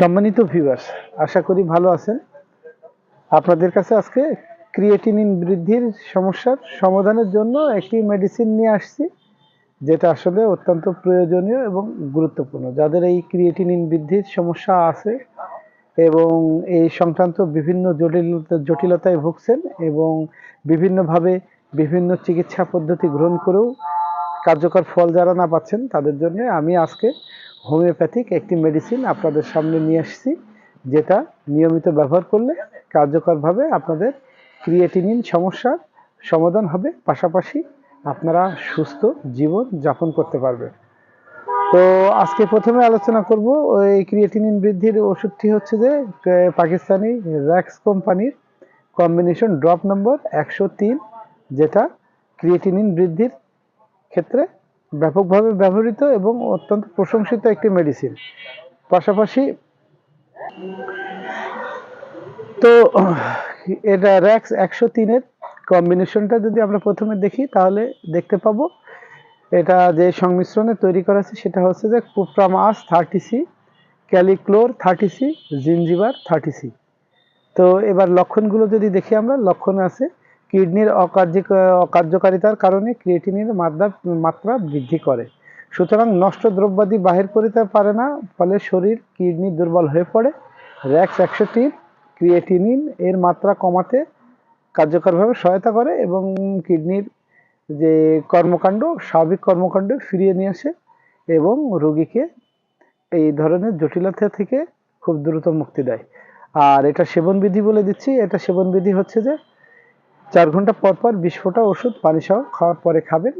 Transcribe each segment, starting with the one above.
সম্মানিত ভিউয়ার্স আশা করি ভালো আছেন। আপনাদের কাছে আজকে ক্রিয়েটিনিন বৃদ্ধির সমস্যার সমাধানের জন্য একটি মেডিসিন নিয়ে আসছি, যেটা আসলে অত্যন্ত প্রয়োজনীয় এবং গুরুত্বপূর্ণ। যাদের এই ক্রিয়েটিনিন বৃদ্ধির সমস্যা আছে এবং এই সংক্রান্ত বিভিন্ন জটিলতা, জটিলতায় ভুগছেন এবং বিভিন্নভাবে বিভিন্ন চিকিৎসা পদ্ধতি গ্রহণ করেও কার্যকর ফল যারা না পাচ্ছেন, তাদের জন্য আমি আজকে হোমিওপ্যাথিক একটি মেডিসিন আপনাদের সামনে নিয়ে আসছি, যেটা নিয়মিত ব্যবহার করলে কার্যকরভাবে আপনাদের ক্রিয়েটিনিন সমস্যার সমাধান হবে, পাশাপাশি আপনারা সুস্থ জীবন যাপন করতে পারবেন। তো আজকে প্রথমে আলোচনা করব, এই ক্রিয়েটিনিন বৃদ্ধির ওষুধটি হচ্ছে যে পাকিস্তানি র্যাক্স কোম্পানির কম্বিনেশন ড্রপ নম্বর একশো তিন, যেটা ক্রিয়েটিনিন বৃদ্ধির ক্ষেত্রে ব্যাপকভাবে ব্যবহৃত এবং অত্যন্ত প্রশংসিত একটি মেডিসিন পাশাপাশি তো এটা র্যাক্স একশো তিনের কম্বিনেশনটা যদি আমরা প্রথমে দেখি, তাহলে দেখতে পাবো, এটা যে সংমিশ্রণে তৈরি করা আছে সেটা হচ্ছে যে কুপ্রামাস থার্টি সি ক্যালিক্লোর থার্টি সি জিঞ্জিবার থার্টি সি তো এবার লক্ষণগুলো যদি দেখি আমরা, লক্ষণ আছে কিডনির অকার্য অকার্যকারিতার কারণে ক্রিয়েটিনের মাত্রা মাত্রা বৃদ্ধি করে। সুতরাং নষ্ট দ্রব্যাদি বাহির করিতে পারে না, ফলে শরীর কিডনি দুর্বল হয়ে পড়ে। র্যাক্স একশোটি ক্রিয়েটিনিন এর মাত্রা কমাতে কার্যকরভাবে সহায়তা করে এবং কিডনির যে কর্মকাণ্ড, স্বাভাবিক কর্মকাণ্ড ফিরিয়ে নিয়ে আসে এবং রোগীকে এই ধরনের জটিলতা থেকে খুব দ্রুত মুক্তি দেয়। আর এটা সেবনবিধি বলে দিচ্ছি। এটা সেবনবিধি হচ্ছে যে চার ঘণ্টা পর পর বিশ ফোঁটা ওষুধ, পানি সহ খাওয়ার পরে খাবেন।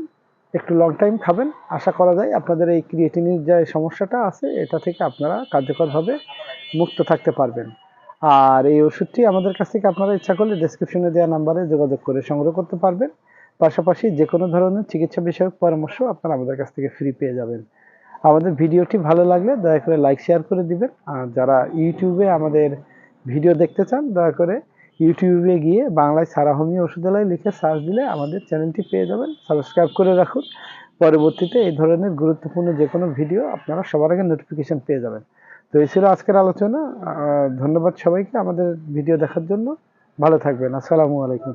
একটু লং টাইম খাবেন। আশা করা যায় আপনাদের এই ক্রিয়েটিনের যে সমস্যাটা আছে, এটা থেকে আপনারা কার্যকরভাবে মুক্ত থাকতে পারবেন। আর এই ওষুধটি আমাদের কাছ থেকে আপনারা ইচ্ছা করলে ডেসক্রিপশনে দেওয়া নাম্বারে যোগাযোগ করে সংগ্রহ করতে পারবেন। পাশাপাশি যে কোনো ধরনের চিকিৎসা বিষয়ক পরামর্শ আপনারা আমাদের কাছ থেকে ফ্রি পেয়ে যাবেন। আমাদের ভিডিওটি ভালো লাগলে দয়া করে লাইক শেয়ার করে দিবেন। আর যারা ইউটিউবে আমাদের ভিডিও দেখতে চান, দয়া করে ইউটিউবে গিয়ে বাংলায় সারা হোমিও ওষুধালয় লিখে সার্চ দিলে আমাদের চ্যানেলটি পেয়ে যাবেন। সাবস্ক্রাইব করে রাখুন। পরবর্তীতে এই ধরনের গুরুত্বপূর্ণ যে কোনো ভিডিও আপনারা সবার আগে নোটিফিকেশন পেয়ে যাবেন। তো এই ছিল আজকের আলোচনা। ধন্যবাদ সবাইকে আমাদের ভিডিও দেখার জন্য। ভালো থাকবেন। আসসালামু আলাইকুম।